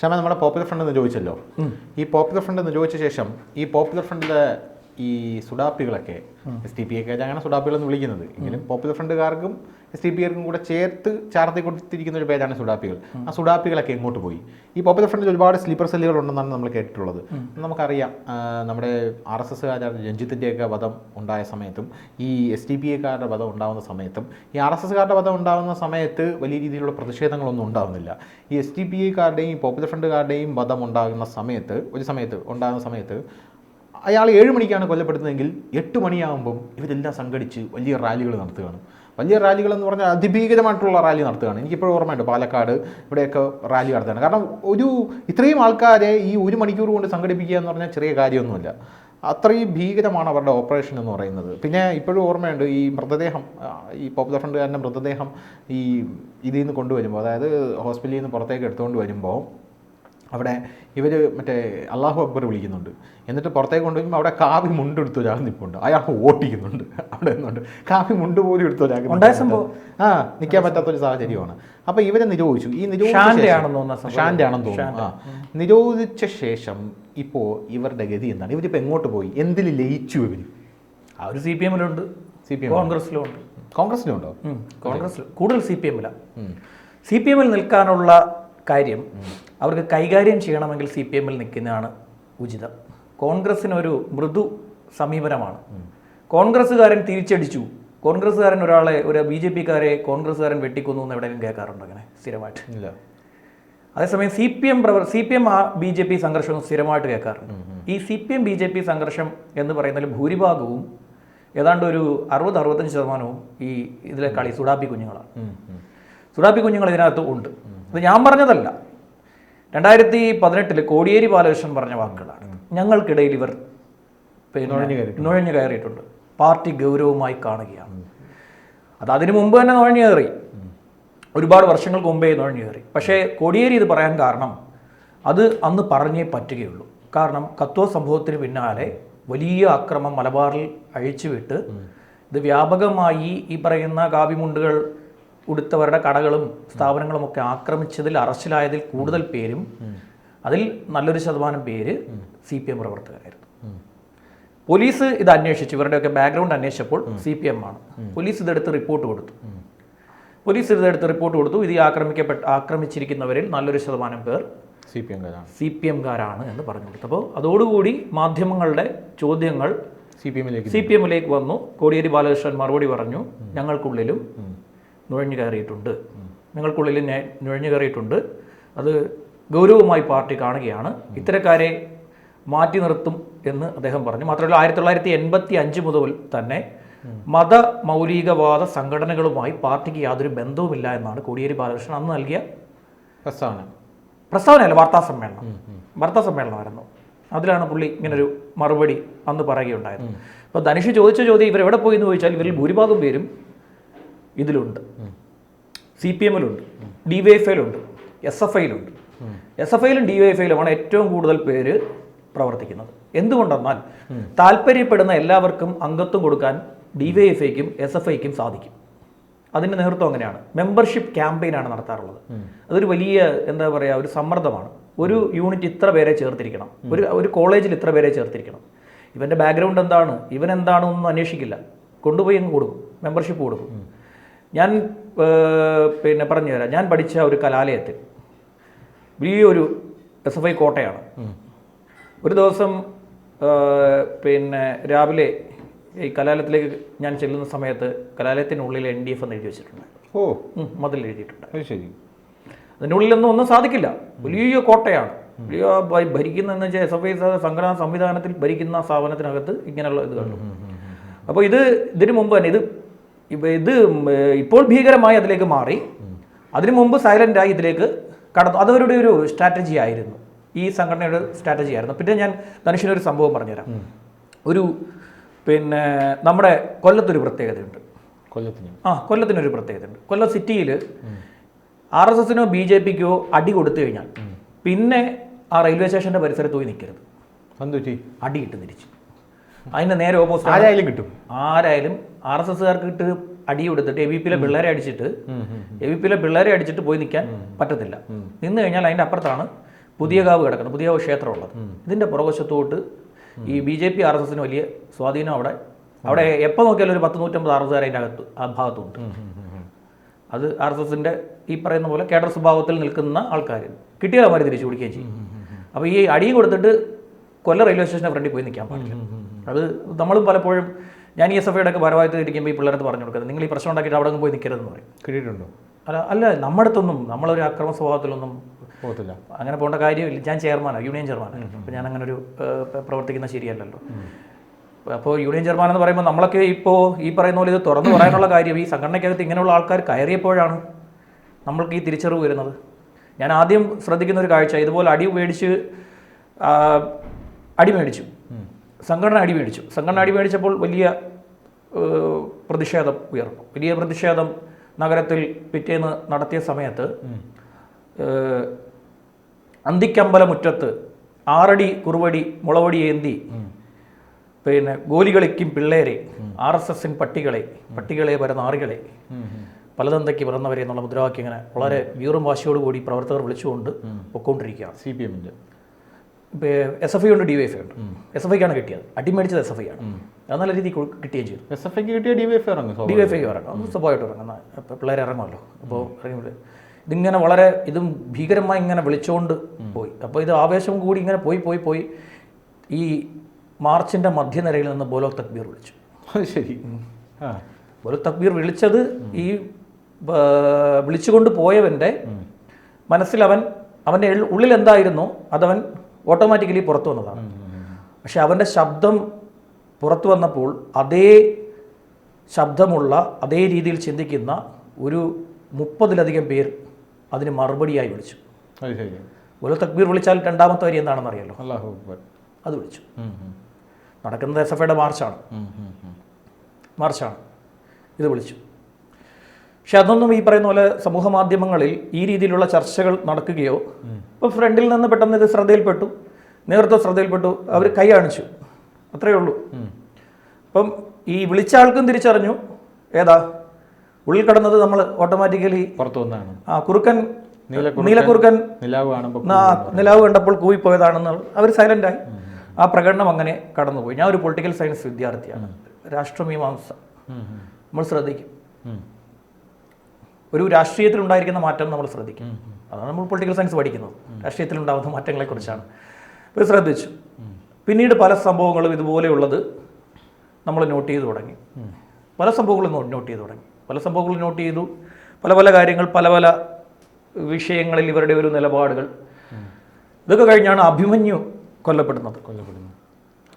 ക്ഷമ നമ്മുടെ popular front എന്ന് ചോദിച്ചല്ലോ. ഈ പോപ്പുലർ ഫ്രണ്ട് എന്ന് ചോദിച്ച ശേഷം ഈ പോപ്പുലർ ഫ്രണ്ടിലെ ഈ സുഡാപ്പികളൊക്കെ എസ് ടി പി ഒക്കെ അങ്ങനെ സുഡാപ്പികളെന്ന് വിളിക്കുന്നത്. എങ്കിലും പോപ്പുലർ ഫ്രണ്ട്കാർക്കും എസ് ടി പി ആർക്കും കൂടെ ചേർത്ത് ചാർത്തി കൊടുത്തിരിക്കുന്ന ഒരു പേരാണ് സുഡാപ്പികൾ. ആ സുഡാപ്പികളൊക്കെ എങ്ങോട്ട് പോയി? ഈ പോപ്പുലർ ഫ്രണ്ടിൽ ഒരുപാട് സ്ലീപ്പർ സെല്ലുകൾ ഉണ്ടെന്നാണ് നമ്മൾ കേട്ടിട്ടുള്ളത്. നമുക്കറിയാം നമ്മുടെ ആർ എസ് എസ്സുകാരുടെ രഞ്ജിത്തിന്റെയൊക്കെ വധം ഉണ്ടായ സമയത്തും ഈ എസ് ടി പി എക്കാരുടെ വധം ഉണ്ടാകുന്ന സമയത്തും ഈ ആർ എസ് എസ്കാരുടെ വധം ഉണ്ടാകുന്ന സമയത്ത് വലിയ രീതിയിലുള്ള പ്രതിഷേധങ്ങളൊന്നും ഉണ്ടാകുന്നില്ല ഈ എസ് ടി പി എക്കാരുടെയും പോപ്പുലർ ഫ്രണ്ടുകാരുടെയും വധം ഉണ്ടാകുന്ന സമയത്ത് ഒരു സമയത്ത് ഉണ്ടാകുന്ന സമയത്ത് അയാൾ ഏഴ് മണിക്കാണ് കൊല്ലപ്പെടുന്നതെങ്കിൽ എട്ട് മണിയാകുമ്പം ഇവരെല്ലാം സംഘടിച്ച് വലിയ റാലികൾ നടത്തുകയാണ്. വലിയ റാലികൾ എന്ന് പറഞ്ഞാൽ അതിഭീകരമായിട്ടുള്ള റാലി നടത്തുകയാണ്. എനിക്കിപ്പോഴും ഓർമ്മയുണ്ട് പാലക്കാട് ഇവിടെയൊക്കെ റാലി നടത്തുകയാണ്. കാരണം ഒരു ഇത്രയും ആൾക്കാരെ ഈ ഒരു മണിക്കൂർ കൊണ്ട് സംഘടിപ്പിക്കുക എന്ന് പറഞ്ഞാൽ ചെറിയ കാര്യമൊന്നുമില്ല. അത്രയും ഭീകരമാണ് അവരുടെ ഓപ്പറേഷൻ എന്ന് പറയുന്നത്. പിന്നെ ഇപ്പോഴും ഓർമ്മയുണ്ട് ഈ മൃതദേഹം ഈ പോപ്പുലർ ഫ്രണ്ടുകാരന്റെ മൃതദേഹം ഈ ഇതിൽ നിന്ന് കൊണ്ടുവരുമ്പോൾ അതായത് ഹോസ്പിറ്റലിൽ നിന്ന് പുറത്തേക്ക് എടുത്തുകൊണ്ട് വരുമ്പോൾ അവിടെ ഇവർ മറ്റേ അള്ളാഹു അക്ബർ വിളിക്കുന്നുണ്ട്. എന്നിട്ട് പുറത്തേക്ക് കൊണ്ടുവരുമ്പോൾ അവിടെ കാവി മുണ്ടെടുത്ത് ഒരാൾ നിൽപ്പുണ്ട് അയാൾ ഓട്ടിക്കുന്നുണ്ട്. അവിടെ നിന്നുണ്ട്. കാവി മുണ്ട് പോലും എടുത്ത് ഒരാൾ? ആ നിൽക്കാൻ പറ്റാത്തൊരു സാഹചര്യമാണ്. അപ്പോൾ ഇവരെ നിരോധിച്ചു. ഈ നിരോധിച്ചു ഷാന്റെ ശേഷം- ആണെന്ന് തോന്നുന്നു ആ. നിരോധിച്ച ശേഷം ഇപ്പോൾ ഇവരുടെ ഗതി എന്താണ്? ഇവരിപ്പോൾ എങ്ങോട്ട് പോയി? എന്തിൽ ലയിച്ചു ഇവർ ആ ഒരു സി പി എമ്മിലുണ്ട്. സി പി എം കോൺഗ്രസിലും ഉണ്ട് കോൺഗ്രസിനുണ്ടോ കോൺഗ്രസ് കൂടുതൽ സി പി എമ്മിലാണ് സി പി എമ്മിൽ നിൽക്കാനുള്ള കാര്യം അവർക്ക് കൈകാര്യം ചെയ്യണമെങ്കിൽ സി പി എമ്മിൽ നിൽക്കുന്നതാണ് ഉചിതം. കോൺഗ്രസ്സിനൊരു മൃദു സമീപനമാണ്. കോൺഗ്രസ്സുകാരൻ തിരിച്ചടിച്ചു. കോൺഗ്രസ്സുകാരൻ ഒരാളെ ഒരു ബി ജെ പിക്കാരെ കോൺഗ്രസ്സുകാരൻ വെട്ടിക്കൊന്നു എന്ന് എവിടെയെങ്കിലും കേൾക്കാറുണ്ടോ അങ്ങനെ? സ്ഥിരമായിട്ട്. ഇല്ല. അതേസമയം സി പി എം പ്രവർ സി പി എം ആ ബി ജെ പി സംഘർഷം സ്ഥിരമായിട്ട് കേൾക്കാറുണ്ട്. ഈ C P M B J P സംഘർഷം എന്ന് പറയുന്നതിൽ ഭൂരിഭാഗവും ഏതാണ്ട് ഒരു അറുപത് അറുപത്തഞ്ച് ശതമാനവും ഈ ഇതിലെ കളി സുഡാപ്പി കുഞ്ഞുങ്ങളാണ്. സുഡാപ്പി കുഞ്ഞുങ്ങൾ ഇതിനകത്ത് ഉണ്ട്. ഇത് ഞാൻ പറഞ്ഞതല്ല. രണ്ടായിരത്തി പതിനെട്ടിൽ കോടിയേരി ബാലകൃഷ്ണൻ പറഞ്ഞ വാക്കുകളാണ്. ഞങ്ങൾക്കിടയിൽ ഇവർ നുഴഞ്ഞു നുഴഞ്ഞു കയറിയിട്ടുണ്ട്. പാർട്ടി ഗൗരവമായി കാണുകയാണ്. അത് അതിനു മുമ്പ് തന്നെ നുഴഞ്ഞു കയറി. ഒരുപാട് വർഷങ്ങൾക്ക് മുമ്പേ നുഴഞ്ഞു കയറി. പക്ഷേ കോടിയേരി ഇത് പറയാൻ കാരണം അത് അന്ന് പറഞ്ഞേ പറ്റുകയുള്ളൂ. കാരണം കത്തോ സംഭവത്തിന് പിന്നാലെ വലിയ അക്രമം മലബാറിൽ അഴിച്ചുവിട്ട് ഇത് വ്യാപകമായി ഈ പറയുന്ന കാവിമുണ്ടുകൾ ഉടുത്തവരുടെ കടകളും സ്ഥാപനങ്ങളും ഒക്കെ ആക്രമിച്ചതിൽ അറസ്റ്റിലായതിൽ കൂടുതൽ പേരും അതിൽ നല്ലൊരു ശതമാനം പേര് സി പി എം പ്രവർത്തകരായിരുന്നു. പോലീസ് ഇത് അന്വേഷിച്ചു. ഇവരുടെയൊക്കെ ബാക്ക്ഗ്രൗണ്ട് അന്വേഷിച്ചപ്പോൾ സി പി എം ആണ്. പോലീസ് ഇതെടുത്ത് റിപ്പോർട്ട് കൊടുത്തു. പോലീസ് ഇതെടുത്ത് റിപ്പോർട്ട് കൊടുത്തു. ഇത് ആക്രമിക്കപ്പെട്ട ആക്രമിച്ചിരിക്കുന്നവരിൽ നല്ലൊരു ശതമാനം പേർ സി പി എംകാരാണ് സി പി എംകാരാണ് എന്ന് പറഞ്ഞു കൊടുത്തപ്പോൾ അതോടുകൂടി മാധ്യമങ്ങളുടെ ചോദ്യങ്ങൾ സി പി എമ്മിലേക്ക് സി പി എമ്മിലേക്ക് വന്നു. കോടിയേരി ബാലകൃഷ്ണൻ മറുപടി പറഞ്ഞു. ഞങ്ങൾക്കുള്ളിലും നുഴഞ്ഞു കയറിയിട്ടുണ്ട്. നിങ്ങൾക്കുള്ളിൽ നുഴഞ്ഞു കയറിയിട്ടുണ്ട്. അത് ഗൗരവമായി പാർട്ടി കാണുകയാണ്. ഇത്തരക്കാരെ മാറ്റി നിർത്തും എന്ന് അദ്ദേഹം പറഞ്ഞു. മാത്രമല്ല ആയിരത്തി തൊള്ളായിരത്തി എൺപത്തി അഞ്ച് മുതൽ തന്നെ മത മൗലികവാദ സംഘടനകളുമായി പാർട്ടിക്ക് യാതൊരു ബന്ധവുമില്ല എന്നാണ് കോടിയേരി ബാലകൃഷ്ണൻ അന്ന് നൽകിയ പ്രസ്താവന. പ്രസ്താവനയല്ല വാർത്താ സമ്മേളനം വാർത്താ സമ്മേളനമായിരുന്നു അതിലാണ് പുള്ളി ഇങ്ങനൊരു മറുപടി അന്ന് പറയുകയുണ്ടായത്. അപ്പോൾ ധനുഷ് ചോദിച്ച ചോദ്യം ഇവർ എവിടെ പോയി എന്ന് ചോദിച്ചാൽ ഇവരിൽ ഭൂരിഭാഗം പേരും ഇതിലുണ്ട്. സി പി എമ്മിലുണ്ട്. ഡി വൈ എഫ് ഐയിലുണ്ട്. എസ് എഫ് ഐയിലുണ്ട്. എസ് എഫ് ഐയിലും ഡി വൈ എഫ് ഐയിലുമാണ് ഏറ്റവും കൂടുതൽ പേര് പ്രവർത്തിക്കുന്നത്. എന്തുകൊണ്ടെന്നാൽ താല്പര്യപ്പെടുന്ന എല്ലാവർക്കും അംഗത്വം കൊടുക്കാൻ ഡി വൈ എഫ് ഐക്കും എസ് എഫ് ഐക്കും സാധിക്കും. അതിന്റെ നേതൃത്വം അങ്ങനെയാണ്. മെമ്പർഷിപ്പ് ക്യാമ്പയിനാണ് നടത്താറുള്ളത്. അതൊരു വലിയ എന്താ പറയുക ഒരു സമ്മർദ്ദമാണ്. ഒരു യൂണിറ്റ് ഇത്ര പേരെ ചേർത്തിരിക്കണം. ഒരു ഒരു കോളേജിൽ ഇത്ര പേരെ ചേർത്തിരിക്കണം. ഇവന്റെ ബാക്ക്ഗ്രൗണ്ട് എന്താണ്? ഇവൻ എന്താണെന്നൊന്നും അന്വേഷിക്കില്ല. കൊണ്ടുപോയി അങ്ങ് കൊടുക്കും. മെമ്പർഷിപ്പ് കൊടുക്കും. ഞാൻ പിന്നെ പറഞ്ഞു തരാം ഞാൻ പഠിച്ച ഒരു കലാലയത്തിൽ വലിയൊരു എസ് എഫ് ഐ കോട്ടയാണ്. ഒരു ദിവസം പിന്നെ രാവിലെ ഈ കലാലയത്തിലേക്ക് ഞാൻ ചെല്ലുന്ന സമയത്ത് കലാലയത്തിനുള്ളിൽ എൻ ഡി എഫ് എന്ന് എഴുതി വെച്ചിട്ടുണ്ട്. ഓ. മതിൽ എഴുതിയിട്ടുണ്ട്. ശരി. അതിന്റെ ഉള്ളിലൊന്നും ഒന്നും സാധിക്കില്ല. വലിയ കോട്ടയാണ്. വലിയ ഭരിക്കുന്നതെന്ന് ഭരിക്കുന്ന എന്ന് വെച്ചാൽ എസ് എഫ് ഐ സംഘടനാ സംവിധാനത്തിൽ ഭരിക്കുന്ന സ്ഥാപനത്തിനകത്ത് ഇങ്ങനെയുള്ള ഇത് കണ്ടു. അപ്പോൾ ഇത് ഇതിനു മുമ്പ് തന്നെ ഇത് ഇത് ഇപ്പോൾ ഭീകരമായി അതിലേക്ക് മാറി. അതിനു മുമ്പ് സൈലന്റായി ഇതിലേക്ക് കടന്നു. അതവരുടെ ഒരു സ്ട്രാറ്റജി ആയിരുന്നു. ഈ സംഘടനയുടെ സ്ട്രാറ്റജി ആയിരുന്നു. പിന്നെ ഞാൻ ധനുഷിനൊരു സംഭവം പറഞ്ഞുതരാം. ഒരു പിന്നെ നമ്മുടെ കൊല്ലത്തൊരു പ്രത്യേകതയുണ്ട്. കൊല്ലത്തിന്. ആ കൊല്ലത്തിനൊരു പ്രത്യേകതയുണ്ട്. കൊല്ലം സിറ്റിയിൽ ആർ എസ് എസിനോ ബി ജെ പിക്കോ അടി കൊടുത്തു കഴിഞ്ഞാൽ പിന്നെ ആ റെയിൽവേ സ്റ്റേഷന്റെ പരിസരത്ത് പോയി നിൽക്കരുത് അടി അടിയിട്ട് തിരിച്ച്. അതിന്റെ നേരെ ഓപ്പോസിറ്റ് ആരായാലും കിട്ടും. ആരായാലും ആർ എസ് എസ്സുകാർക്ക് ഇട്ട് അടി കൊടുത്തിട്ട് എ വി പിയിലെ പിള്ളേരെ അടിച്ചിട്ട് എ വി പിയിലെ പിള്ളേരെ അടിച്ചിട്ട് പോയി നിൽക്കാൻ പറ്റത്തില്ല. നിന്ന് കഴിഞ്ഞാൽ അതിന്റെ അപ്പുറത്താണ് പുതിയ കാവ് കിടക്കുന്നത് പുതിയകാവ് ക്ഷേത്രമുള്ളത്. ഇതിന്റെ പുറകുവശത്തോട്ട് ഈ B J P R S എസിന് വലിയ സ്വാധീനം അവിടെ. അവിടെ എപ്പോൾ നോക്കിയാലും ഒരു പത്ത് നൂറ്റമ്പത് ആർ എസ് അതിന്റെ അകത്ത് ആ ഭാഗത്തുണ്ട്. അത് ആർ എസ് എസിന്റെ ഈ പറയുന്ന പോലെ കേഡർ സ്വഭാവത്തിൽ നിൽക്കുന്ന ആൾക്കാർ കിട്ടിയാൽ അവന്മാർ തിരിച്ചു പിടിക്കുകയും ചെയ്യും. അപ്പോൾ ഈ അടിയും കൊടുത്തിട്ട് കൊല്ലം റെയിൽവേ സ്റ്റേഷന്റെ ഫ്രണ്ടിൽ പോയി നിൽക്കാൻ പാടില്ല. അത് നമ്മൾ പലപ്പോഴും ഞാൻ ഈ എസ് എഫ് ഐയുടെ ഒക്കെ ഭാരവാഹിത്വം ഇരിക്കുമ്പോൾ ഈ പിള്ളേരത്ത് പറഞ്ഞു കൊടുക്കുന്നത് നിങ്ങൾ ഈ പ്രശ്നം ഉണ്ടാക്കിയിട്ട് അവിടെ പോയി നിൽക്കരുതെന്ന് പറയും. കിട്ടിയിട്ടുണ്ടോ? അല്ല അല്ല നമ്മുടെ അടുത്തൊന്നും നമ്മളൊരു അക്രമ സ്വഭാവത്തിലൊന്നും പോകത്തില്ല. അങ്ങനെ പോകേണ്ട കാര്യമില്ല. ഞാൻ ചെയർമാനാണ് യൂണിയൻ ചെയർമാനാണ് അപ്പോൾ ഞാൻ അങ്ങനെ ഒരു പ്രവർത്തിക്കുന്ന ശരിയല്ലല്ലോ. അപ്പോൾ യൂണിയൻ ചെയർമാൻ എന്ന് പറയുമ്പോൾ നമ്മളൊക്കെ ഇപ്പോൾ ഈ പറയുന്ന പോലെ ഇത് തുറന്നു പറയാനുള്ള കാര്യം ഈ സംഘടനയ്ക്കകത്ത് ഇങ്ങനെയുള്ള ആൾക്കാർ കയറിയപ്പോഴാണ് നമ്മൾക്ക് ഈ തിരിച്ചറിവ് വരുന്നത്. ഞാൻ ആദ്യം ശ്രദ്ധിക്കുന്ന ഒരു കാഴ്ച ഇതുപോലെ അടി മേടിച്ച് അടി മേടിച്ചു. സംഘടന അടി മേടിച്ചു. സംഘടന അടി മേടിച്ചപ്പോൾ വലിയ പ്രതിഷേധം ഉയർന്നു. വലിയ പ്രതിഷേധം നഗരത്തിൽ പിറ്റേന്ന് നടത്തിയ സമയത്ത് അന്തിക്കമ്പലമുറ്റത്ത് ആറടി കുറുവടി മുളവടി ഏന്തി പിന്നെ ഗോലി കളിക്കും പിള്ളേരെ ആർ എസ് എസിൻ പട്ടികളെ പട്ടികളെ വരുന്ന ആറുകളെ പലതന്തയ്ക്ക് പിറന്നവരെ എന്നുള്ള മുദ്രാവാക്യം ഇങ്ങനെ വളരെ വീറും വാശിയോടുകൂടി പ്രവർത്തകർ വിളിച്ചുകൊണ്ട് പൊക്കോണ്ടിരിക്കുകയാണ്. സി പി എമ്മിന്റെ. എസ് എഫ് ഐ ഉണ്ട് ഡി വൈ എഫ് ഐ ഉണ്ട്. എസ് എഫ് ഐക്കാണ് കിട്ടിയത്. അടിമേടിച്ചത് എസ് എഫ് ഐ ആണ്. അത് നല്ല രീതിയിൽ കിട്ടുകയും ചെയ്തു. എസ് എഫ് ഐക്ക് കിട്ടിയ ഡി വൈ എഫ് ഇറങ്ങും ഡി വൈ എഫ് ഐ ഇറങ്ങും. അത് സ്വഭാവമായിട്ട് ഇറങ്ങുന്ന പിള്ളേർ ഇറങ്ങുമല്ലോ. അപ്പോൾ ഇറങ്ങി ഇതിങ്ങനെ വളരെ ഇതും ഭീകരമായി ഇങ്ങനെ വിളിച്ചുകൊണ്ട് പോയി. അപ്പോൾ ഇത് ആവേശം കൂടി ഇങ്ങനെ പോയി പോയി പോയി. ഈ മാർച്ചിന്റെ മധ്യനിരയിൽ നിന്ന് ബോലോ തക്ബീർ വിളിച്ചു. ശരി. ബോലോ തക്ബീർ വിളിച്ചത് ഈ വിളിച്ചുകൊണ്ട് പോയവന്റെ മനസ്സിൽ അവൻ അവന്റെ ഉള്ളിൽ എന്തായിരുന്നു? അതവൻ ഓട്ടോമാറ്റിക്കലി പുറത്തു വന്നതാണ്. പക്ഷെ അവന്റെ ശബ്ദം പുറത്തു വന്നപ്പോൾ അതേ ശബ്ദമുള്ള അതേ രീതിയിൽ ചിന്തിക്കുന്ന ഒരു മുപ്പതിലധികം പേർ അതിന് മറുപടിയായി വിളിച്ചു. ഓരോ ഒരു തക്ബീർ വിളിച്ചാൽ രണ്ടാമത്തെ വരി എന്താണെന്ന് അറിയാലോ? അത് വിളിച്ചു. നടക്കുന്നത് എസ് എഫ് ഐയുടെ മാർച്ചാണ്. മാർച്ചാണ്. ഇത് വിളിച്ചു. പക്ഷെ അതൊന്നും ഈ പറയുന്ന പോലെ സമൂഹ മാധ്യമങ്ങളിൽ ഈ രീതിയിലുള്ള ചർച്ചകൾ നടക്കുകയോ ഇപ്പോൾ ഫ്രണ്ടിൽ നിന്ന് പെട്ടെന്ന് ഇത് ശ്രദ്ധയിൽപ്പെട്ടു നേതൃത്വം ശ്രദ്ധയിൽപ്പെട്ടു അവർ കൈ കാണിച്ചു. അത്രയേ ഉള്ളൂ. അപ്പം ഈ വിളിച്ച ആൾക്കും തിരിച്ചറിഞ്ഞു. ഏതാ? ഉള്ളിൽ കിടന്നത് നമ്മൾ ഓട്ടോമാറ്റിക്കലി പുറത്തു വന്നാണ്. ആ കുറുക്കൻ നീലക്കുറുക്കൻ. നിലാവ് കണ്ടപ്പോൾ കൂവിപ്പോയതാണെന്ന് അവർ സൈലന്റായി ആ പ്രകടനം അങ്ങനെ കടന്നുപോയി. ഞാൻ ഒരു പൊളിറ്റിക്കൽ സയൻസ് വിദ്യാർത്ഥിയാണ്. രാഷ്ട്രമീമാംസ. നമ്മൾ ശ്രദ്ധിക്കും. ഒരു രാഷ്ട്രീയത്തിൽ ഉണ്ടായിരിക്കുന്ന മാറ്റം നമ്മൾ ശ്രദ്ധിക്കും. അതാണ് നമ്മൾ പൊളിറ്റിക്കൽ സയൻസ് പഠിക്കുന്നത്. രാഷ്ട്രീയത്തിൽ ഉണ്ടാകുന്ന മാറ്റങ്ങളെക്കുറിച്ചാണ്. അപ്പോൾ ശ്രദ്ധിച്ചു. പിന്നീട് പല സംഭവങ്ങളും ഇതുപോലെയുള്ളത് നമ്മൾ നോട്ട് ചെയ്തു തുടങ്ങി. പല സംഭവങ്ങളും നോട്ട് ചെയ്തു തുടങ്ങി. പല സംഭവങ്ങളും നോട്ട് ചെയ്തു. പല പല കാര്യങ്ങൾ പല പല വിഷയങ്ങളിൽ ഇവരുടെ ഒരു നിലപാടുകൾ. ഇതൊക്കെ കഴിഞ്ഞാണ് അഭിമന്യു കൊല്ലപ്പെടുന്നത്. കൊല്ലപ്പെടുന്നു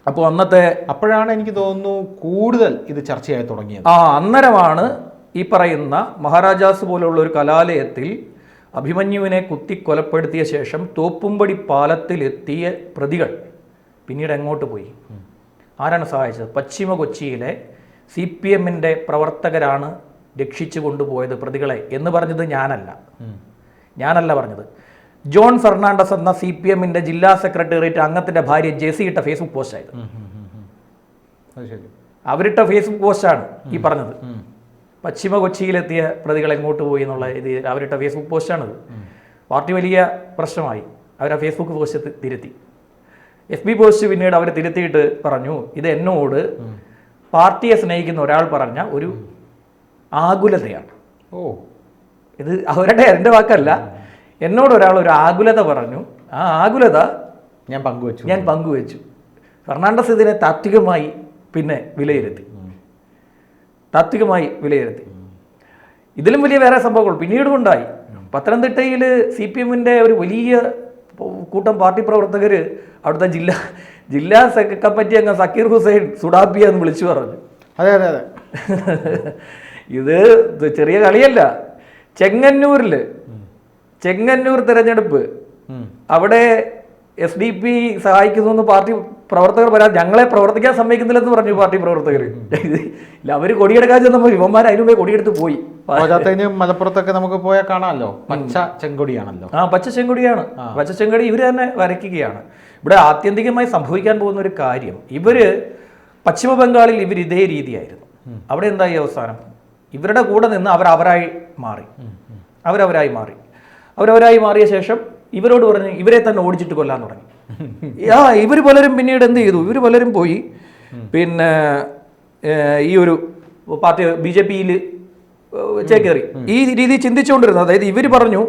അപ്പോൾ അന്നത്തെ അപ്പോഴാണ് എനിക്ക് തോന്നുന്നു കൂടുതൽ ഇത് ചർച്ചയായി തുടങ്ങിയത്. ആ അന്നേരമാണ് ഈ പറയുന്ന മഹാരാജാസ് പോലുള്ള ഒരു കലാലയത്തിൽ അഭിമന്യുവിനെ കുത്തി കൊലപ്പെടുത്തിയ ശേഷം തോപ്പുംപടി പാലത്തിലെത്തിയ പ്രതികൾ പിന്നീട് എങ്ങോട്ട് പോയി? ആരാണ് സഹായിച്ചത്? പശ്ചിമ കൊച്ചിയിലെ സി പി എമ്മിന്റെ പ്രവർത്തകരാണ് രക്ഷിച്ചു കൊണ്ടുപോയത് പ്രതികളെ എന്ന് പറഞ്ഞത് ഞാനല്ല. ഞാനല്ല പറഞ്ഞത്. ജോൺ ഫെർണാണ്ടസ് എന്ന സി പി എമ്മിന്റെ ജില്ലാ സെക്രട്ടേറിയറ്റ് അംഗത്തിന്റെ ഭാര്യ ജെസി ഇട്ട ഫേസ്ബുക്ക് പോസ്റ്റായത്. അവരിട്ട ഫേസ്ബുക്ക് പോസ്റ്റാണ് ഈ പറഞ്ഞത്. പശ്ചിമ കൊച്ചിയിലെത്തിയ പ്രതികൾ എങ്ങോട്ട് പോയി എന്നുള്ള ഇത് അവരിട്ട ഫേസ്ബുക്ക് പോസ്റ്റാണത് പാർട്ടി വലിയ പ്രശ്നമായി. അവർ ആ ഫേസ്ബുക്ക് പോസ്റ്റ് തിരുത്തി. എഫ് ബി പോസ്റ്റ് പിന്നീട് അവർ തിരുത്തിയിട്ട് പറഞ്ഞു ഇത് എന്നോട് പാർട്ടിയെ സ്നേഹിക്കുന്ന ഒരാൾ പറഞ്ഞ ഒരു ആകുലതയാണ്. ഓ. ഇത് അവരുടെ എന്റെ വാക്കല്ല. എന്നോട് ഒരാൾ ഒരു ആകുലത പറഞ്ഞു. ആ ആകുലത ഞാൻ പങ്കുവച്ചു. ഞാൻ പങ്കുവച്ചു. ഫെർണാണ്ടസ് ഇതിനെ താത്വികമായി പിന്നെ വിലയിരുത്തി. താത്വികമായി വിലയിരുത്തി. ഇതിലും വലിയ വേറെ സംഭവങ്ങൾ പിന്നീടും ഉണ്ടായി. പത്തനംതിട്ടയിൽ സി പി എമ്മിന്റെ ഒരു വലിയ കൂട്ടം പാർട്ടി പ്രവർത്തകർ അവിടുത്തെ ജില്ലാ ജില്ലാ കമ്മിറ്റി അംഗം സക്കീർ ഹുസൈൻ സുഡാബിയ എന്ന് വിളിച്ചു പറഞ്ഞു. അതെ അതെ അതെ. ഇത് ചെറിയ കളിയല്ല. ചെങ്ങന്നൂരിൽ ചെങ്ങന്നൂർ തിരഞ്ഞെടുപ്പ്. അവിടെ എസ് ഡി പി സഹായിക്കുന്നു എന്ന് പാർട്ടി പ്രവർത്തകർ പറയാൻ ഞങ്ങളെ പ്രവർത്തിക്കാൻ സമ്മതിക്കുന്നില്ലെന്ന് പറഞ്ഞു പാർട്ടി പ്രവർത്തകർ ഇല്ല അവർ കൊടിയെടുക്കാൻ ചെന്നപ്പോൾ ഇവന്മാർ അതിനു മുമ്പേ കൊടിയെടുത്ത് പോയി. പോരാത്തതിന് മലപ്പുറത്തൊക്കെ നമുക്ക് പോയാൽ കാണാമല്ലോ. പച്ച ചെങ്കൊടിയാണല്ലോ. ആ പച്ച ചെങ്കൊടിയാണ്. പച്ച ചെങ്കൊടി ഇവർ തന്നെ വരയ്ക്കുകയാണ്. ഇവിടെ ആത്യന്തികമായി സംഭവിക്കാൻ പോകുന്ന ഒരു കാര്യം ഇവർ പശ്ചിമ ബംഗാളിൽ ഇവർ ഇതേ രീതിയായിരുന്നു. അവിടെ എന്തായി അവസാനം? ഇവരുടെ കൂടെ നിന്ന് അവർ അവരായി മാറി അവരവരായി മാറി. അവരവരായി മാറിയ ശേഷം ഇവരോട് പറഞ്ഞ് ഇവരെ തന്നെ ഓടിച്ചിട്ട് കൊല്ലാൻ തുടങ്ങി. ആ ഇവർ പലരും പിന്നീട് എന്ത് ചെയ്തു? ഇവർ പലരും പോയി. പിന്നെ ഈ ഒരു പാർട്ടി ബി ജെ പിയിൽ ചേക്കേറി. ഈ രീതി ചിന്തിച്ചുകൊണ്ടിരുന്നത് അതായത് ഇവർ പറഞ്ഞു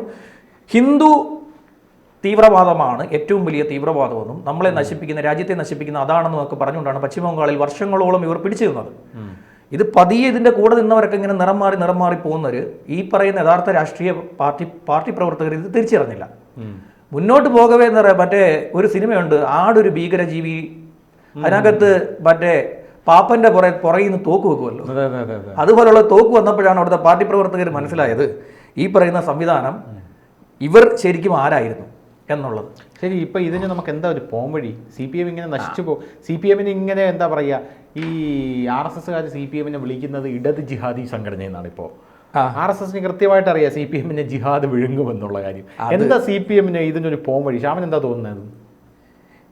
ഹിന്ദു തീവ്രവാദമാണ് ഏറ്റവും വലിയ തീവ്രവാദമെന്നും നമ്മളെ നശിപ്പിക്കുന്ന രാജ്യത്തെ നശിപ്പിക്കുന്ന അതാണെന്നും ഒക്കെ പറഞ്ഞുകൊണ്ടാണ് പശ്ചിമ ബംഗാളിൽ വർഷങ്ങളോളം ഇവർ പിടിച്ചിരുന്നത്. ഇത് പതിയെ ഇതിന്റെ കൂടെ നിന്നവരൊക്കെ ഇങ്ങനെ നിറം മാറി നിറം മാറി പോകുന്നവർ ഈ പറയുന്ന യഥാർത്ഥ രാഷ്ട്രീയ പാർട്ടി പാർട്ടി പ്രവർത്തകർ ഇത് തിരിച്ചറിഞ്ഞില്ല. മുന്നോട്ട് പോകവേ എന്ന് പറയാം മറ്റേ ഒരു സിനിമയുണ്ട് ആടൊരു ഭീകരജീവി അതിനകത്ത് മറ്റേ പാപ്പന്റെ പുറ പുറകിൽ നിന്ന് തോക്ക് വെക്കുമല്ലോ. അതെ അതെ അതെ അതെ. അതുപോലുള്ള തോക്ക് വന്നപ്പോഴാണ് അവിടുത്തെ പാർട്ടി പ്രവർത്തകർ മനസ്സിലായത് ഈ പറയുന്ന സംവിധാനം ഇവർ ശരിക്കും ആരായിരുന്നു എന്നുള്ളത്. ശരി ഇപ്പൊ ഇതിന് നമുക്ക് എന്താ ഒരു പോംവഴി? സി പി എം ഇങ്ങനെ നശിച്ചു പോകും സി പി എമ്മിന് ഇങ്ങനെ എന്താ പറയുക ഈ ആർ എസ് എസ്സുകാർ സി പി എമ്മിനെ വിളിക്കുന്നത് ഇടത് ജിഹാദി സംഘടന എന്നാണ് ഇപ്പോൾ. ആർ എസ് എസിന് കൃത്യമായിട്ട് അറിയാം സി പി എമ്മിനെ ജിഹാദ് വിഴുങ്ങുമെന്നുള്ള കാര്യം. എന്താ സി പി എമ്മിന് ഇതിനൊരു പോംവഴി ശ്യാമൻ എന്താ തോന്നുന്നത്?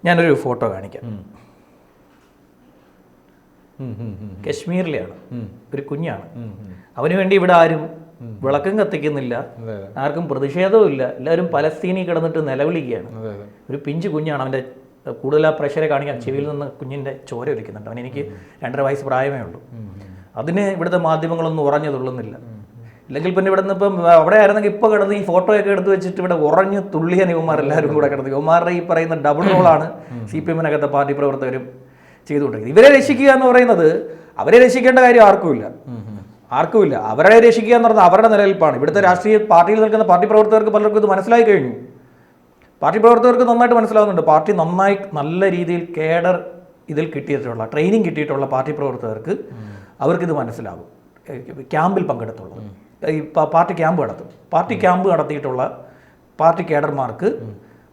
ഞാനൊരു ഫോട്ടോ കാണിക്കാം. കശ്മീരിലെയാണ്. ഒരു കുഞ്ഞാണ്. അവന് വേണ്ടി ഇവിടെ ആരും വിളക്കും കത്തിക്കുന്നില്ല. ആർക്കും പ്രതിഷേധവും ഇല്ല. എല്ലാവരും പലസ്തീനി കിടന്നിട്ട് നിലവിളിക്കുകയാണ്. ഒരു പിഞ്ചു കുഞ്ഞാണ്. അവന്റെ കൂടുതൽ ആ പ്രഷറെ കാണിക്കാൻ ചെവിയിൽ നിന്ന് കുഞ്ഞിന്റെ ചോര ഒലിക്കുന്നുണ്ട്. അവൻ എനിക്ക് രണ്ടര വയസ്സ് പ്രായമേ ഉള്ളൂ. അതിന് ഇവിടുത്തെ മാധ്യമങ്ങളൊന്നും ഉറഞ്ഞു തുള്ളുന്നില്ല ഇല്ലെങ്കിൽ പിന്നെ ഇവിടെ നിന്ന് ഇപ്പം അവിടെ ആയിരുന്നെങ്കിൽ ഇപ്പോൾ കിടന്ന് ഈ ഫോട്ടോയൊക്കെ എടുത്ത് വെച്ചിട്ട് ഇവിടെ ഉറഞ്ഞു തുള്ളിയ ഇവന്മാർ എല്ലാവരും കൂടെ കിടന്നു. ഇവന്മാരുടെ ഈ പറയുന്ന ഡബിൾ റോളാണ് സി പി എമ്മിനകത്തെ പാർട്ടി പ്രവർത്തകരും ചെയ്തുകൊണ്ടിരിക്കുന്നത്. ഇവരെ രക്ഷിക്കുക എന്ന് പറയുന്നത് അവരെ രക്ഷിക്കേണ്ട കാര്യം ആർക്കുമില്ല. ആർക്കുമില്ല. അവരെ രക്ഷിക്കുക എന്ന് പറഞ്ഞാൽ അവരുടെ നിലനിൽപ്പാണ്. ഇവിടുത്തെ രാഷ്ട്രീയ പാർട്ടിയിൽ നിൽക്കുന്ന പാർട്ടി പ്രവർത്തകർക്ക് പലർക്കും ഇത് മനസ്സിലായി കഴിഞ്ഞു. പാർട്ടി പ്രവർത്തകർക്ക് നന്നായിട്ട് മനസ്സിലാവുന്നുണ്ട്. പാർട്ടി നന്നായി നല്ല രീതിയിൽ കേഡർ ഇതിൽ കിട്ടിയിട്ടുള്ള ട്രെയിനിങ് കിട്ടിയിട്ടുള്ള പാർട്ടി പ്രവർത്തകർക്ക് അവർക്കിത് മനസ്സിലാകും ക്യാമ്പിൽ പങ്കെടുത്തുള്ളത് ഈ പാർട്ടി ക്യാമ്പ് നടത്തും. പാർട്ടി ക്യാമ്പ് നടത്തിയിട്ടുള്ള പാർട്ടി കേഡർമാർക്ക്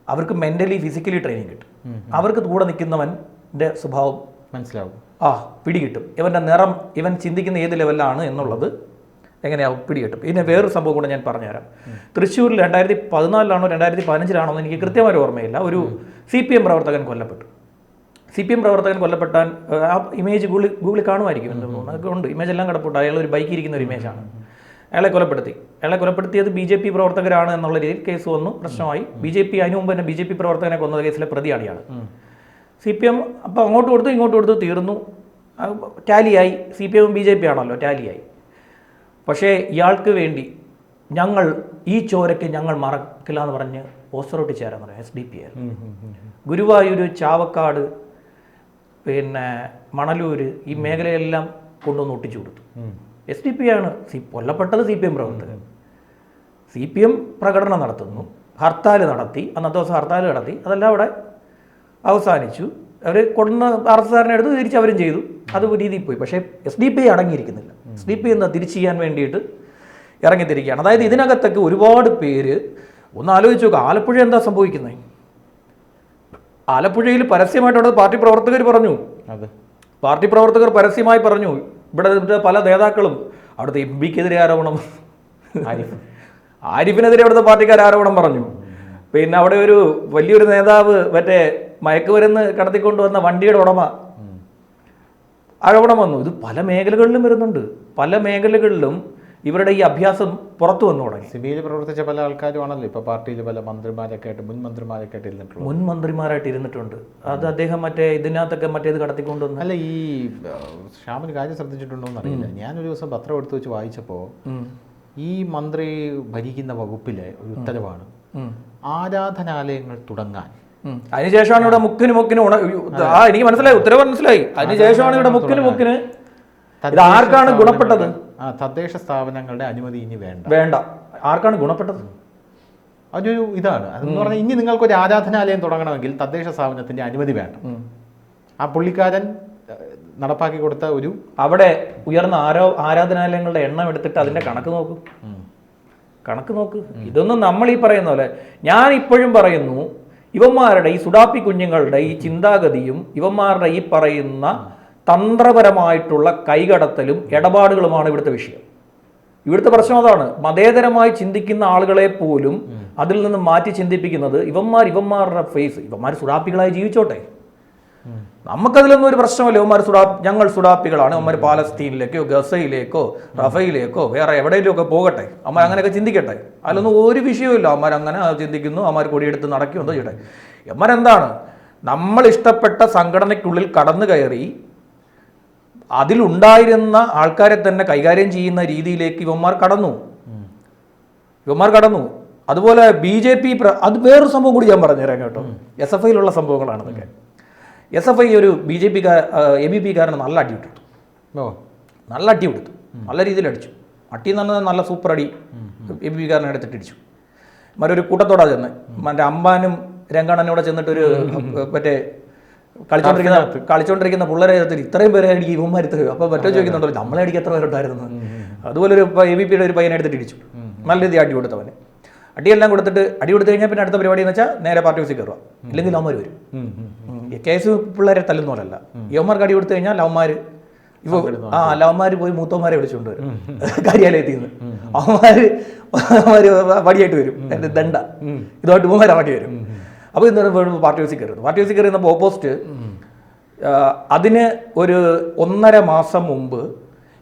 അവർക്ക് മെന്റലി ഫിസിക്കലി ട്രെയിനിങ് കിട്ടും. അവർക്ക് കൂടെ നിൽക്കുന്നവന്റെ സ്വഭാവം മനസ്സിലാവും. ആ പിടികിട്ടും. ഇവന്റെ നിറം ഇവൻ ചിന്തിക്കുന്ന ഏത് ലെവലാണ് എന്നുള്ളത് എങ്ങനെയാവും പിടികിട്ടും. പിന്നെ വേറൊരു സംഭവം കൂടെ ഞാൻ പറഞ്ഞുതരാം. തൃശ്ശൂരിൽ രണ്ടായിരത്തി പതിനാലിലാണോ രണ്ടായിരത്തി പതിനഞ്ചിലാണോ എന്ന് എനിക്ക് കൃത്യമായിട്ട് ഓർമ്മയില്ല. ഒരു സി പി എം പ്രവർത്തകൻ കൊല്ലപ്പെട്ടു. സി പി എം പ്രവർത്തകൻ കൊല്ലപ്പെട്ടാൻ ആ ഇമേജ് ഗൂഗിളിൽ ഗൂഗിളിൽ കാണുമായിരിക്കും. എന്ന് തോന്നുന്നു അതൊക്കെ ഉണ്ട്. ഇമേജ് എല്ലാം കിടപ്പുണ്ട്. അയാൾ ഒരു ബൈക്ക് ഇരിക്കുന്ന ഒരു ഇമേജാണ് അയാളെ കൊലപ്പെടുത്തി. അയാളെ കൊലപ്പെടുത്തിയത് ബി ജെ പി പ്രവർത്തകരാണ് എന്നുള്ള രീതിയിൽ കേസ് വന്നു പ്രശ്നമായി. ബി ജെ പി അതിനു മുമ്പ് തന്നെ ബി ജെ പി പ്രവർത്തകനെ കൊന്ന കേസിലെ പ്രതിയാണ് ഇയാൾ സി പി എം അപ്പോൾ അങ്ങോട്ട് കൊടുത്തു ഇങ്ങോട്ട് കൊടുത്തു തീർന്നു. ടാലിയായി. C P M B J P ആണല്ലോ ടാലിയായി. പക്ഷേ ഇയാൾക്ക് വേണ്ടി ഞങ്ങൾ ഈ ചോരയ്ക്ക് ഞങ്ങൾ മറക്കില്ല എന്ന് പറഞ്ഞ് പോസ്റ്റർ ഒട്ടിച്ചേരാന്ന് പറയാം എസ് ഡി പി ആയിരുന്നു. ഗുരുവായൂർ ചാവക്കാട് പിന്നെ മണലൂർ ഈ മേഖലയെല്ലാം കൊണ്ടുവന്ന് ഒട്ടിച്ചു കൊടുത്തു. എസ് ഡി പി ആണ്. സി കൊല്ലപ്പെട്ടത് സി പി എം പ്രവർത്തകൻ. സി പി എം പ്രകടനം നടത്തുന്നു. ഹർത്താൽ നടത്തി. അന്നത്തെ ദിവസം ഹർത്താൽ നടത്തി. അതെല്ലാം അവിടെ അവസാനിച്ചു. അവർ കൊണ്ടുവന്ന ആറിനെ എടുത്ത് തിരിച്ച് അവരും ചെയ്തു. അത് രീതിയിൽ പോയി. പക്ഷേ എസ് ഡി പി അടങ്ങിയിരിക്കുന്നില്ല. എസ് ഡി പി എന്താ തിരിച്ചു ചെയ്യാൻ വേണ്ടിയിട്ട് ഇറങ്ങിത്തിരിക്കുകയാണ്. അതായത് ഇതിനകത്തൊക്കെ ഒരുപാട് പേര് ഒന്ന് ആലോചിച്ച് നോക്കുക ആലപ്പുഴ എന്താ സംഭവിക്കുന്നത് ആലപ്പുഴയിൽ പരസ്യമായിട്ട് അവിടെ പാർട്ടി പ്രവർത്തകർ പറഞ്ഞു. അതെ. പാർട്ടി പ്രവർത്തകർ പരസ്യമായി പറഞ്ഞു. ഇവിടെ പല നേതാക്കളും അവിടുത്തെ എം പിക്കെതിരെ ആരോപണം. ആരിഫ്. ആരിഫിനെതിരെ അവിടുത്തെ പാർട്ടിക്കാർ ആരോപണം പറഞ്ഞു. പിന്നെ അവിടെ ഒരു വലിയൊരു നേതാവ് മറ്റേ മയക്കുമരുന്ന് കടത്തിക്കൊണ്ടുവന്ന വണ്ടിയുടെ ഉടമ ആരോപണം വന്നു. ഇത് പല മേഖലകളിലും വരുന്നുണ്ട്. പല മേഖലകളിലും ഇവരുടെ ഈ അഭ്യാസം പുറത്തു വന്നു തുടങ്ങി. സിബിയിൽ പ്രവർത്തിച്ച പല ആൾക്കാരും ആണല്ലോ ഇപ്പൊ പാർട്ടിയിൽ പല മന്ത്രിമാരൊക്കെ ആയിട്ട് മുൻ മന്ത്രിമാരൊക്കെ ആയിട്ട് മുൻ മന്ത്രിമാരായിട്ട് ഇരുന്നിട്ടുണ്ട്. അത് അദ്ദേഹം മറ്റേ ഇതിനകത്തൊക്കെ മറ്റേത് കടത്തിക്കൊണ്ടുവന്നു. അല്ല ഈ ശ്യാമന് കാര്യം ശ്രദ്ധിച്ചിട്ടുണ്ടോ എന്നറിയില്ല ഞാനൊരു ദിവസം പത്രം എടുത്തു വെച്ച് വായിച്ചപ്പോൾ ഈ മന്ത്രി ഭരിക്കുന്ന വകുപ്പിലെ ഒരു ഉത്തരവാണ്. ആരാധനാലയങ്ങൾ തുടങ്ങാൻ. അതിനുശേഷമാണ് ഇവിടെ മുക്കിന് മുക്കിന് ആ എനിക്ക് മനസ്സിലായി. ഉത്തരവ് മനസ്സിലായി. അതിനുശേഷമാണ് ഇവിടെ മുക്കിന് മുക്കിന് ഇത് ആർക്കാണ് ഗുണപ്പെട്ടത്? തദ്ദേശ സ്ഥാപനങ്ങളുടെ അനുമതി ഇനി വേണ്ട. വേണ്ട. ആർക്കാണ് ഗുണപ്പെട്ടത്? അതൊരു ഇതാണ്. അതെന്ന് പറഞ്ഞാൽ ഇനി നിങ്ങൾക്കൊരു ആരാധനാലയം തുടങ്ങണമെങ്കിൽ തദ്ദേശ സ്ഥാപനത്തിന്റെ അനുമതി വേണം. ആ പുള്ളിക്കാരൻ നടപ്പാക്കി കൊടുത്ത ഒരു അവിടെ ഉയർന്ന ആരോ ആരാധനാലയങ്ങളുടെ എണ്ണം എടുത്തിട്ട് അതിന്റെ കണക്ക് നോക്കും. കണക്ക് നോക്ക്. ഇതൊന്നും നമ്മൾ ഈ പറയുന്ന പോലെ ഞാൻ ഇപ്പോഴും പറയുന്നു ഇവന്മാരുടെ ഈ സുഡാപ്പി കുഞ്ഞുങ്ങളുടെ ഈ ചിന്താഗതിയും ഇവന്മാരുടെ ഈ പറയുന്ന തന്ത്രപരമായിട്ടുള്ള കൈകടത്തലും ഇടപാടുകളുമാണ് ഇവിടുത്തെ വിഷയം. ഇവിടുത്തെ പ്രശ്നം അതാണ്. മതേതരമായി ചിന്തിക്കുന്ന ആളുകളെ പോലും അതിൽ നിന്ന് മാറ്റി ചിന്തിപ്പിക്കുന്നത് ഇവന്മാർ ഇവന്മാരുടെ ഫേസ് ഇവന്മാർ സുഡാപ്പികളായി ജീവിച്ചോട്ടെ. നമുക്കതിലൊന്നും ഒരു പ്രശ്നമല്ല. ഇവന്മാർ സുഡാ ഞങ്ങൾ സുഡാപ്പികളാണ്. അവന്മാർ പാലസ്തീനിലേക്കോ ഗസയിലേക്കോ റഫയിലേക്കോ വേറെ എവിടെയെങ്കിലും ഒക്കെ പോകട്ടെ. അവന്മാർ അങ്ങനെയൊക്കെ ചിന്തിക്കട്ടെ. അതിലൊന്നും ഒരു വിഷയമില്ല അമ്മമാർ അങ്ങനെ ചിന്തിക്കുന്നു. അമ്മമാർ കൊടിയെടുത്ത് നടക്കുകയോ എന്തോ ചെയ്യട്ടെ. എന്താണ് നമ്മൾ ഇഷ്ടപ്പെട്ട സംഘടനയ്ക്കുള്ളിൽ കടന്നു കയറി അതിലുണ്ടായിരുന്ന ആൾക്കാരെ തന്നെ കൈകാര്യം ചെയ്യുന്ന രീതിയിലേക്ക് ഇവന്മാർ കടന്നു. ഇവന്മാർ കടന്നു. അതുപോലെ ബി ജെ പി അത് വേറൊരു സംഭവം കൂടി ഞാൻ പറഞ്ഞുതരാം കേട്ടോ. എസ് എഫ് ഐയിലുള്ള സംഭവങ്ങളാണ് ഇതൊക്കെ എസ് എഫ് ഐ ഒരു B J P A B P കാരന് നല്ല അടി വിട്ടു. ഓ. നല്ല അടി കൊടുത്തു നല്ല രീതിയിൽ അടിച്ചു. അട്ടി എന്ന് പറഞ്ഞാൽ നല്ല സൂപ്പർ അടി എ ബി പി കാരനെ എടുത്തിട്ട് അടിച്ചു മറ്റൊരു കൂട്ടത്തോടാ ചെന്ന്. മറ്റേ അമ്പാനും രംഗണ്ണനോടെ ചെന്നിട്ട് ഒരു മറ്റേ കളിച്ചോണ്ടിരിക്കുന്ന കളിച്ചോണ്ടിരിക്കുന്ന പിള്ളേരെ എടുത്തിട്ട് ഇത്രയും പേരെ അടിക്കും ഇവന്മാർ ഇത്രയും അപ്പോൾ മറ്റോ ചോദിക്കുന്നുണ്ടല്ലോ നമ്മളെ അടിക്ക് എത്ര പേരുണ്ടായിരുന്നു? അതുപോലെ ഒരു എ ബി പിയുടെ ഒരു പയ്യനെ എടുത്തിട്ട് ഇടിച്ചു. നല്ല രീതി അടി കൊടുത്തവനെ. അടിയെല്ലാം കൊടുത്തിട്ട് അടി കൊടുത്തു കഴിഞ്ഞാൽ പിന്നെ അടുത്ത പരിപാടി എന്ന് വെച്ചാൽ നേരെ പാർട്ടി ഓഫീസിൽ കയറുക ഇല്ലെങ്കിൽ അവന്മാർ വരും. കേസ് പിള്ളേരെ തല്ലുന്ന പോലല്ല. യവന്മാർക്ക് അടി കൊടുത്തു കഴിഞ്ഞാൽ ലവന്മാർ ഇപ്പൊ ആ ലവന്മാർ പോയി മൂത്തവന്മാരെ വിളിച്ചുകൊണ്ട് വരും. കാര്യാലയത്തിൽ നിന്ന്. അവന്മാര് അവന്മാര് വടിയായിട്ട് വരും. എന്റെ ദണ്ട ഇതുമായിട്ട് ഇവന്മാർ ഇറങ്ങി വരും. അപ്പോൾ ഇന്ന് പറയുമ്പോൾ പാർട്ടി ഓഫീസിൽ കയറുന്നു പാർട്ടി ഓഫീസിൽ കയറുന്നപ്പോൾ ഓപ്പോസിറ്റ് അതിന് ഒരു ഒന്നര മാസം മുമ്പ്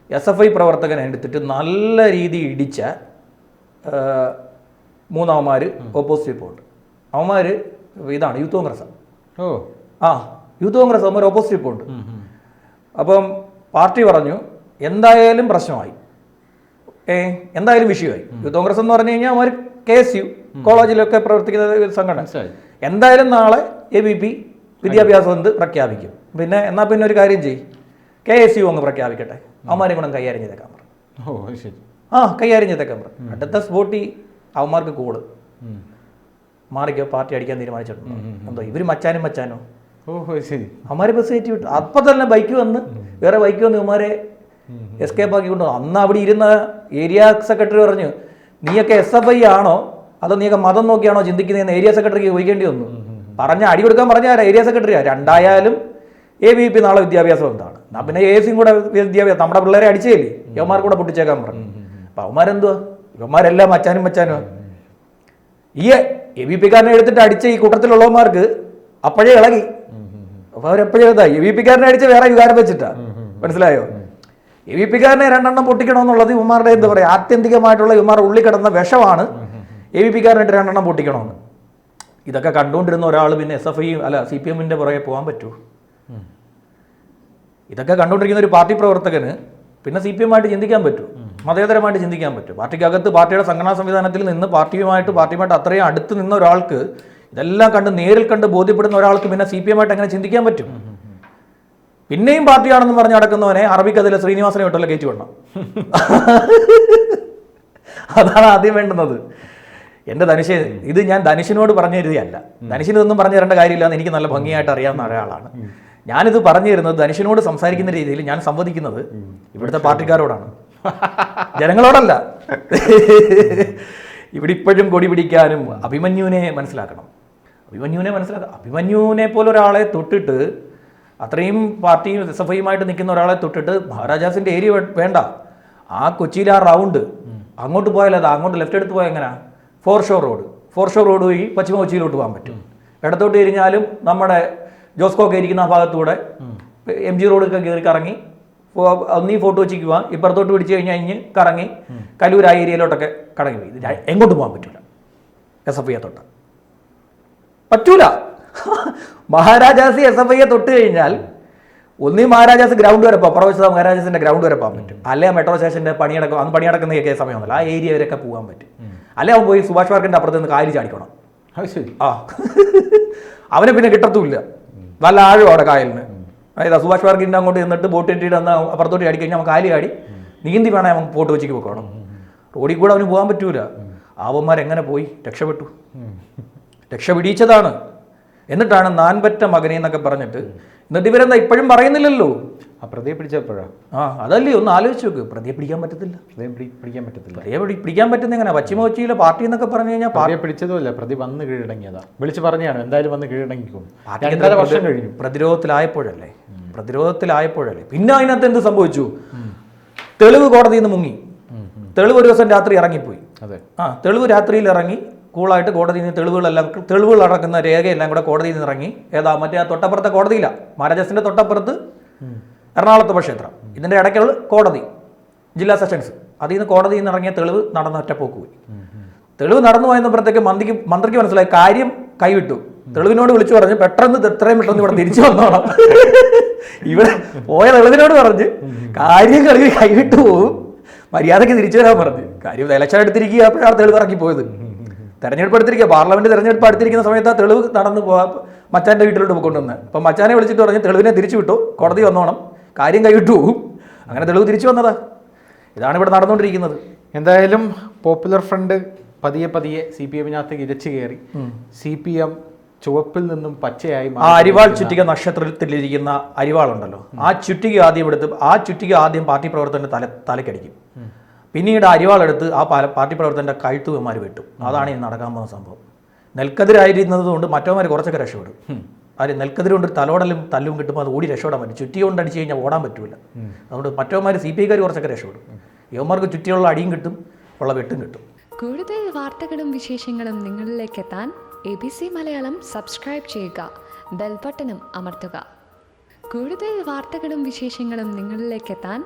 എസ് എഫ് ഐ പ്രവർത്തകനെ എടുത്തിട്ട് നല്ല രീതി ഇടിച്ച മൂന്നവന്മാർ ഓപ്പോസിറ്റ് ഇപ്പോൾ ഉണ്ട് അവന്മാർ ഇതാണ് യൂത്ത് കോൺഗ്രസ്സാണ് ഓ. ആ യൂത്ത് കോൺഗ്രസ് അവന്മാർ ഓപ്പോസിറ്റ് ഇപ്പോൾ ഉണ്ട് അപ്പം പാർട്ടി പറഞ്ഞു എന്തായാലും പ്രശ്നമായി. ഏ എന്തായാലും വിഷയമായി. യൂത്ത് കോൺഗ്രസ് എന്ന് പറഞ്ഞു കഴിഞ്ഞാൽ അവർ കെ എസ് യു കോളേജിലൊക്കെ പ്രവർത്തിക്കുന്ന ഒരു സംഘടന. എന്തായാലും നാളെ എ ബി പി വിദ്യാഭ്യാസ ബന്ധ് പ്രഖ്യാപിക്കും. പിന്നെ എന്നാൽ പിന്നെ ഒരു കാര്യം ചെയ്യും. കെ എസ് യു അങ്ങ് പ്രഖ്യാപിക്കട്ടെ. അവന്മാരെ ഗുണം കൈകാര്യം ചെയ്തേക്കാൻ പറഞ്ഞു ആ കൈകാര്യം ചെയ്തേക്കാൻ പറഞ്ഞു അടുത്ത സ്പോട്ടി അവന്മാർക്ക് കൂട്. മാറിക്കോ പാർട്ടി അടിക്കാൻ തീരുമാനിച്ചിട്ടുണ്ട്? എന്തോ ഇവർ മച്ചാനും മച്ചാനോ? ശരി. അവന്മാരെ ബസ് കയറ്റി വിട്ടു. അപ്പം തന്നെ ബൈക്ക് വന്ന് വേറെ ബൈക്ക് വന്ന് ഇവന്മാരെ എസ്കേപ്പ് ആക്കി കൊണ്ടു അന്ന് അവിടെ ഇരുന്ന ഏരിയ സെക്രട്ടറി പറഞ്ഞു നീയൊക്കെ എസ് എഫ് ഐ ആണോ? അതോ നീയൊക്കെ മതം നോക്കിയാണോ ചിന്തിക്കുന്നതെന്ന് ഏരിയ സെക്രട്ടറിക്ക് ചോദിക്കേണ്ടി വന്നു. പറഞ്ഞ അടി കൊടുക്കാൻ പറഞ്ഞ ഏരിയ സെക്രട്ടറിയാ. രണ്ടായാലും എ ബി പി നാളെ വിദ്യാഭ്യാസം എന്താണ്? എന്നാ പിന്നെ എ സിയും കൂടെ വിദ്യാഭ്യാസം. നമ്മുടെ പിള്ളേരെ അടിച്ചേലേ. യവന്മാർ കൂടെ പൊട്ടിച്ചേക്കാൻ പറഞ്ഞു. അപ്പൊ അവന്മാരെന്തുവാ? ഇവന്മാരെല്ലാം മച്ചാനും മച്ചാനും ഈ എ ബി പിക്കാരനെ എടുത്തിട്ട് അടിച്ച ഈ കൂട്ടത്തിലുള്ളവന്മാർക്ക് അപ്പോഴേ ഇളകി. അപ്പൊ അവരെപ്പോഴും ഇതാ എ ബി പിക്കാരനെ അടിച്ച് വേറെ വികാരം വെച്ചിട്ടാ. മനസ്സിലായോ? എ ബി പിക്കാരനെ രണ്ടെണ്ണം പൊട്ടിക്കണമെന്നുള്ളത് ഇവന്മാരുടെ എന്താ പറയുക ആത്യന്തികമായിട്ടുള്ള ഇവന്മാരുടെ ഉള്ളിൽ കിടന്ന വിഷമാണ്. എ ബി പിക്കാരനായിട്ട് രണ്ടെണ്ണം പൊട്ടിക്കണമെന്ന്. ഇതൊക്കെ കണ്ടുകൊണ്ടിരുന്ന ഒരാൾ പിന്നെ എസ് എഫ് ഐ അല്ല സി പി എമ്മിന്റെ പുറകെ പോകാൻ പറ്റുമോ? ഇതൊക്കെ കണ്ടുകൊണ്ടിരിക്കുന്ന ഒരു പാർട്ടി പ്രവർത്തകന് പിന്നെ സി പി എമ്മായിട്ട് ചിന്തിക്കാൻ പറ്റും മതേതരമായിട്ട് ചിന്തിക്കാൻ പറ്റും പാർട്ടിക്കകത്ത് പാർട്ടിയുടെ സംഘടനാ സംവിധാനത്തിൽ നിന്ന് പാർട്ടിയുമായിട്ട് പാർട്ടിയുമായിട്ട് അത്രയും അടുത്ത് നിന്ന ഒരാൾക്ക് ഇതെല്ലാം കണ്ട് നേരിൽ കണ്ട് ബോധ്യപ്പെടുന്ന ഒരാൾക്ക് പിന്നെ സി പി എമ്മായിട്ട് എങ്ങനെ ചിന്തിക്കാൻ പറ്റും? പിന്നെയും പാർട്ടിയാണെന്ന് പറഞ്ഞ് നടക്കുന്നവനെ അറബിക്കതിലെ ശ്രീനിവാസനെ വിട്ടല്ല കയറ്റി വിടണം. അതാണ് ആദ്യം വേണ്ടുന്നത്. എന്റെ ധനുഷ് ഇത് ഞാൻ ധനുഷിനോട് പറഞ്ഞു തരുകയല്ല. ധനുഷിന് ഇതൊന്നും പറഞ്ഞു തരേണ്ട കാര്യമില്ല എന്ന് എനിക്ക് നല്ല ഭംഗിയായിട്ട് അറിയാവുന്ന ഒരാളാണ്. ഞാനിത് പറഞ്ഞു തരുന്നത് ധനുഷിനോട് സംസാരിക്കുന്ന രീതിയിൽ ഞാൻ സംവദിക്കുന്നത് ഇവിടുത്തെ പാർട്ടിക്കാരോടാണ്. ജനങ്ങളോടല്ല. ഇവിടെ ഇപ്പോഴും കൊടി പിടിക്കാനും അഭിമന്യുവിനെ മനസ്സിലാക്കണം. അഭിമന്യുവിനെ മനസ്സിലാക്കാം അഭിമന്യുവിനെ പോലെ ഒരാളെ തൊട്ടിട്ട് അത്രയും പാർട്ടിയും എസ് എഫ് ഐയുമായിട്ട് നിൽക്കുന്ന ഒരാളെ തൊട്ടിട്ട് മഹാരാജാസിന്റെ ഏരിയ വേണ്ട. ആ കൊച്ചിയിൽ ആ റൗണ്ട് അങ്ങോട്ട് പോയാലത് അങ്ങോട്ട് ലെഫ്റ്റ് എടുത്ത് പോയാൽ എങ്ങനെയാ foreshore road foreshore road വഴി പശ്ചിമ കൊച്ചിയിലോട്ട് പോകാൻ പറ്റും. ഇടത്തോട്ട് തിരിഞ്ഞാലും നമ്മുടെ ജോസ്കോക്കെ ഇരിക്കുന്ന ആ ഭാഗത്തൂടെ എം ജി ഒക്കെ കയറി കറങ്ങി നീ ഒന്നീ ഫോട്ടോ വെച്ചിക്ക് പോവാം ഇപ്പുറത്തോട്ട് പിടിച്ചു കഴിഞ്ഞ് കഴിഞ്ഞ് കറങ്ങി കലൂർ ആ ഏരിയയിലോട്ടൊക്കെ കടങ്ങി പോയി. എങ്ങോട്ട് പോകാൻ പറ്റൂല. എസ് എഫ് ഐയെ തൊട്ട്. പറ്റൂല. മഹാരാജാസ് എസ് എഫ് ഐയെ തൊട്ട് കഴിഞ്ഞാൽ ഒന്നീ മഹാരാജാസ് ഗ്രൗണ്ട് വരെ പോകാം പുറവശത മഹാരാജാസിന്റെ ഗ്രൗണ്ട് വരെ പോകാൻ പറ്റും. അല്ലെ? മെട്രോ സ്റ്റേഷന്റെ പണിയടക്കം അന്ന് പണിയടക്കുന്ന സമയമൊന്നുമല്ല ആ ഏരിയ വരെയൊക്കെ പോകാൻ പറ്റും. അല്ലെ അവൻ പോയി സുഭാഷ് പാർക്കിന്റെ അപ്പുറത്ത് നിന്ന് കായൽ ചാടിക്കണം. ആ. അവനെ പിന്നെ കിട്ടത്തുമില്ല. നല്ല ആഴം അവിടെ കായലിന്. അതായത് സുഭാഷ് പാർക്കിന്റെ അങ്ങോട്ട് നിന്നിട്ട് ബോട്ട് കെട്ടിയിട്ട് അന്ന് അപ്പുറത്തോട്ട് ചാടി കഴിഞ്ഞാൽ അവൻ കാലി ചാടി. നീന്തി വേണേ അവൻ പോട്ട് വെച്ചിക്ക് പോക്കണം. റോഡിൽ കൂടെ അവന് പോകാൻ പറ്റൂല. ആവന്മാരെങ്ങനെ പോയി? രക്ഷപ്പെട്ടു. രക്ഷപിടിച്ചതാണ് എന്നിട്ടാണ് നാൻപറ്റ മകനെ എന്നൊക്കെ പറഞ്ഞിട്ട് എന്നിട്ട് ഇവരെന്താ ഇപ്പോഴും പറയുന്നില്ലല്ലോ? ആ പ്രതിയെ പിടിച്ചപ്പോഴാ? ആ അതല്ലേ ഒന്ന് ആലോചിച്ച് നോക്ക്. പ്രതിയെ പിടിക്കാൻ പറ്റത്തില്ല. പ്രതിയെ പിടിക്കാൻ പറ്റത്തില്ല. പ്രതിയെ പിടി- പിടിക്കാൻ പറ്റുന്ന എങ്ങനെ? പശ്ചിമ കൊച്ചിയിലെ പാർട്ടി എന്നൊക്കെ പറഞ്ഞു കഴിഞ്ഞാൽ പ്രതിയെ പിടിച്ചതുമല്ല പ്രതി വന്ന് കീഴടങ്ങിയതാ. വിളിച്ച് പറഞ്ഞാണ് എന്തായാലും വന്ന് കീഴടങ്ങിക്കും. രണ്ടര വർഷം കഴിഞ്ഞു. പ്രതിരോധത്തിലായപ്പോഴല്ലേ? പ്രതിരോധത്തിലായപ്പോഴല്ലേ? പിന്നെ അതിനകത്ത് എന്ത് സംഭവിച്ചു? തെളിവ് കോടതിയിൽ നിന്ന് മുങ്ങി. തെളിവ് ഒരു ദിവസം രാത്രി ഇറങ്ങിപ്പോയി. അതെ. ആ തെളിവ് രാത്രിയിൽ ഇറങ്ങി. കൂളായിട്ട് കോടതിയിൽ നിന്ന് തെളിവുകളെല്ലാം തെളിവുകൾ അടക്കുന്ന രേഖയെല്ലാം കൂടെ കോടതിയിൽ നിന്ന് ഇറങ്ങി. ഏതാ മറ്റേ ആ തൊട്ടപ്പുറത്തെ കോടതിയില്ല. മഹാരാജാസിന്റെ തൊട്ടപ്പുറത്ത് എറണാകുളത്ത് ക്ഷേത്രം. ഇതിന്റെ ഇടയ്ക്കുള്ള കോടതി ജില്ലാ സെഷൻസ്. അതിൽ നിന്ന് കോടതിയിൽ നിന്ന് ഇറങ്ങിയ തെളിവ് നടന്ന ഒറ്റപ്പോക്ക് പോയി. തെളിവ് നടന്നു പോയപ്പോഴത്തേക്ക് മന്ത്രിക്ക് മന്ത്രിക്ക് മനസ്സിലായി കാര്യം കൈവിട്ടു. തെളിവിനോട് വിളിച്ചു പറഞ്ഞു പെട്ടെന്ന് എത്രയും പെട്ടെന്ന് ഇവിടെ തിരിച്ചു വന്നോണം. ഇവിടെ പോയ തെളിവിനോട് പറഞ്ഞ് കാര്യം കളി കൈവിട്ടു പോവും. മര്യാദയ്ക്ക് തിരിച്ചു വരാൻ പറഞ്ഞു. കാര്യം ഇലക്ഷൻ എടുത്തിരിക്കുക അപ്പോഴാണ് തെളിവ് ഇറക്കി പോയത് തെരഞ്ഞെടുപ്പ് എടുത്തിരിക്കുക പാർലമെന്റ് തെരഞ്ഞെടുപ്പ് അടുത്തിരിക്കുന്ന സമയത്ത് തെളിവ് നടന്നു പോവാ. മച്ചാന്റെ വീട്ടിലോട്ട് പോയിക്കൊണ്ടുവന്ന് അപ്പം മച്ചാനെ വിളിച്ചിട്ട് പറഞ്ഞ് തെളിവിനെ തിരിച്ചു വിട്ടു കോടതി വന്നോണം. കാര്യം കൈവിട്ടു പോകും അങ്ങനെ തെളിവ് തിരിച്ചു വന്നതാ. ഇതാണ് ഇവിടെ നടന്നുകൊണ്ടിരിക്കുന്നത്. എന്തായാലും പോപ്പുലർ ഫ്രണ്ട് പതിയെ പതിയെ സി പി എമ്മിനകത്ത് ഇരച്ചു കയറി. സി പി എം ചുവപ്പിൽ നിന്നും പച്ചയായി ആ അരിവാൾ ചുറ്റിക നക്ഷത്രത്തിലിരിക്കുന്ന അരിവാളുണ്ടല്ലോ. ആ ചുറ്റിക ആദ്യം എടുത്ത് ആ ചുറ്റിക ആദ്യം പാർട്ടി പ്രവർത്തകന്റെ തല തലക്കടിക്കും പിന്നീട് അരിവാളെടുത്ത് ആ പാല- പാർട്ടി പ്രവർത്തകന്റെ കഴുത്തുമാർ വെട്ടും. അതാണ് ഇനി നടക്കാൻ പോകുന്ന സംഭവം. നെൽക്കതിരായിരുന്നത് കൊണ്ട് മറ്റവന്മാർ കുറച്ചൊക്കെ രക്ഷപ്പെടും. ആര് നെൽക്കതിരി കൊണ്ട് തലോടലും തല്ലും കിട്ടുമ്പോൾ അത് ഓടി രക്ഷപ്പെടാൻ പറ്റും. ചുറ്റി കൊണ്ട് അടിച്ചു കഴിഞ്ഞാൽ ഓടാൻ പറ്റില്ല അതുകൊണ്ട് മറ്റവന്മാർ സി പി ഐക്കാർ കുറച്ചൊക്കെ രക്ഷപ്പെടും. യുവമാർക്ക് ചുറ്റിയുള്ള അടിയും കിട്ടും ഉള്ള വെട്ടും കിട്ടും. കൂടുതൽ വാർത്തകളും വിശേഷങ്ങളും നിങ്ങളിലേക്ക് എത്താൻ A B C Malayalam subscribe ചെയ്യുക ബെൽബട്ടനും അമർത്തുക. കൂടുതൽ വാർത്തകളും വിശേഷങ്ങളും നിങ്ങളിലേക്ക് എത്താൻ